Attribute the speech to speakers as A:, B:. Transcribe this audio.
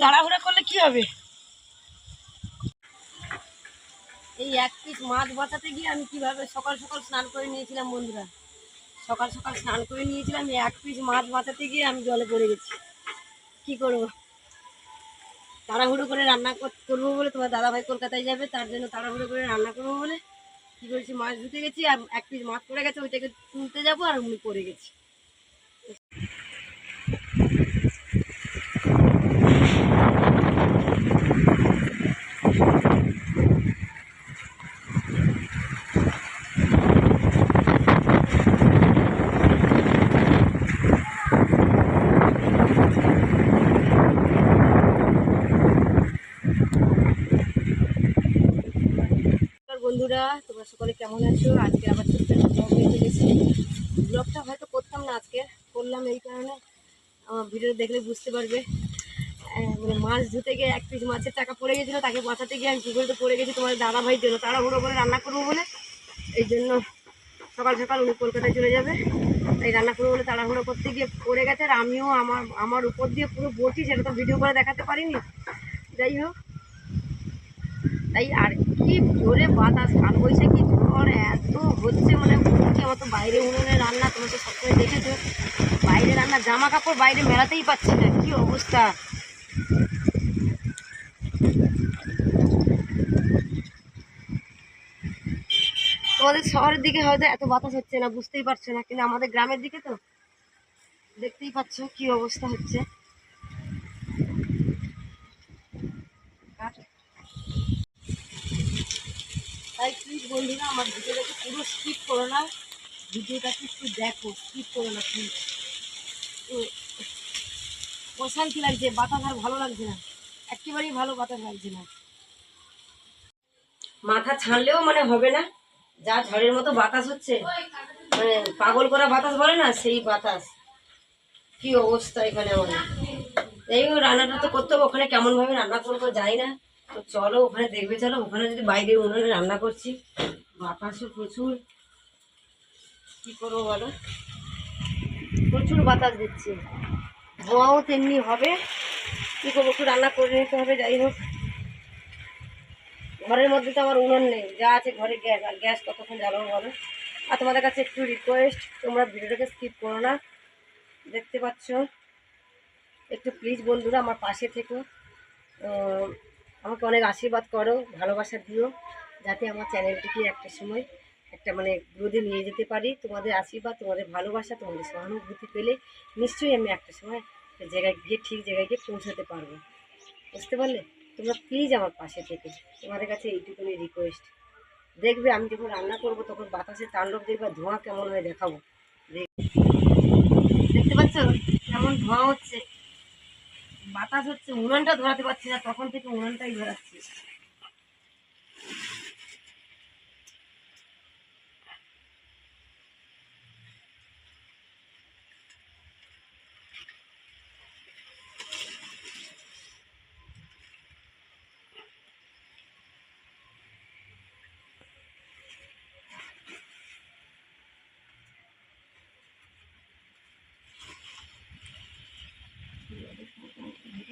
A: তাড়াহুড়া করলে কি হবে? এই এক পিস মাছ বাঁচাতে গিয়ে আমি কীভাবে সকাল সকাল স্নান করে নিয়েছিলাম বন্ধুরা? সকাল সকাল স্নান করে নিয়েছিলাম এক পিস মাছ বাঁচাতে গিয়ে আমি জলে পড়ে গেছি। কি করব? তাড়াহুড়ো করে রান্না কর- করব বলে তোমার দাদাভাই কলকাতায় যাবে, তার জন্য তাড়াহুড়ো করে রান্না করব বলে কি করেছি, মাছ ধুতে গেছি আর এক পিস মাছ পড়ে গেছে, ওইটাকে তুলতে যাব আর উনি পড়ে গেছি। বন্ধুরা তোমরা সকলে কেমন আছো? আজকে আবার ছোট্ট ব্লগটা হয়তো করতাম না আজকে। করলাম এই কারণে। আমার ভিডিও দেখলে বুঝতে পারবে। মানে মাছ ধুতে গিয়ে এক পিস মাছের টাকা পড়ে গেছিল তাকে বাঁচাতে গিয়ে আমি পুকুরে পড়ে গেছি তোমার দাদা ভাইয়ের জন্য। তাড়াহুড়ো করে রান্না করব বলে। এই জন্য সকাল সকাল উনি কলকাতায় চলে যাবে। তাই রান্না করব বলে তাড়াহুড়ো করতে গিয়ে পড়ে গেছে আর আমিও আমার আমার উপর দিয়ে পুরো বটি সেটা তো ভিডিও করে দেখাতে পারিনি। যাই হোক। তাই আর কি জোরে বাতাস, কাল বৈশাখী ঝড় এত হচ্ছে মানে আমার তো বাইরে উনুনে রান্না তুমি তো সবসময় দেখেছ। বাইরে রান্না জামা কাপড় বাইরে মেলাতেই পাচ্ছি না, কি অবস্থা? তোমাদের শহরের দিকে হয়তো এত বাতাস হচ্ছে না, বুঝতেই পারছ না, কিন্তু আমাদের গ্রামের দিকে তো? দেখতেই পাচ্ছ কি অবস্থা হচ্ছে। তাই প্লিজ বন্ধুরা, আমার ভিডিওটাকে পুরো স্কিপ করো না, ভিডিওটাকে একটু দেখো স্কিপ করো না প্লিজ অশান্তি লাগছে, বাতাস আর ভালো লাগছে না। একেবারেই ভালো বাতাস লাগছে না। মাথা ছাড়লেও মানে হবে না। যা ঝড়ের মতো বাতাস হচ্ছে মানে পাগল করা বাতাস বলে না, সেই বাতাস। কি অবস্থা এখানে আমাদের। এই রান্নাটা তো করতে হবে, ওখানে কেমন ভাবে রান্না করব যাই না। তো চলো, ওখানে দেখবে, চলো। ওখানে যদি বাইরে উনুনে রান্না করছি, বাতাসও প্রচুর। কি করব বলো? প্রচুর বাতাস দিচ্ছে। ধোঁয়াও তেমনি হবে। কী করব, একটু রান্না করে নিতে হবে, যাই হোক। ঘরের মধ্যে তো আমার উনুন নেই, যা আছে ঘরে গ্যাস, আর গ্যাস কতক্ষণ জ্বালানো বলো? আর তোমাদের কাছে একটু রিকোয়েস্ট তোমরা ভিডিওটাকে স্কিপ করো না। দেখতে পাচ্ছ? একটু প্লিজ বন্ধুরা, আমার পাশে থেকো। আমাকে অনেক আশীর্বাদ করো, ভালোবাসা দিও, যাতে আমার চ্যানেলটিকে একটা সময়। একটা মানে গ্রোথে নিয়ে যেতে পারি। তোমাদের আশীর্বাদ, তোমাদের ভালোবাসা, তোমাদের সহানুভূতি পেলে নিশ্চয়ই আমি একটা সময় জায়গায় গিয়ে, ঠিক জায়গায় গিয়ে পৌঁছাতে পারব। বুঝতে পারলে? তোমরা প্লিজ আমার পাশে থেকে। তোমাদের কাছে এইটুকুনি রিকোয়েস্ট দেখবে আমি যখন রান্না করব তখন বাতাসে তাণ্ডব দেখবে ধোঁয়া কেমন হয় দেখাবো। দেখ- দেখতে পাচ্ছ? কেমন ধোঁয়া হচ্ছে। বাতাস হচ্ছে, উনানটা ধরাতে পারছি না, তখন থেকে উনানটাই ধরাচ্ছি।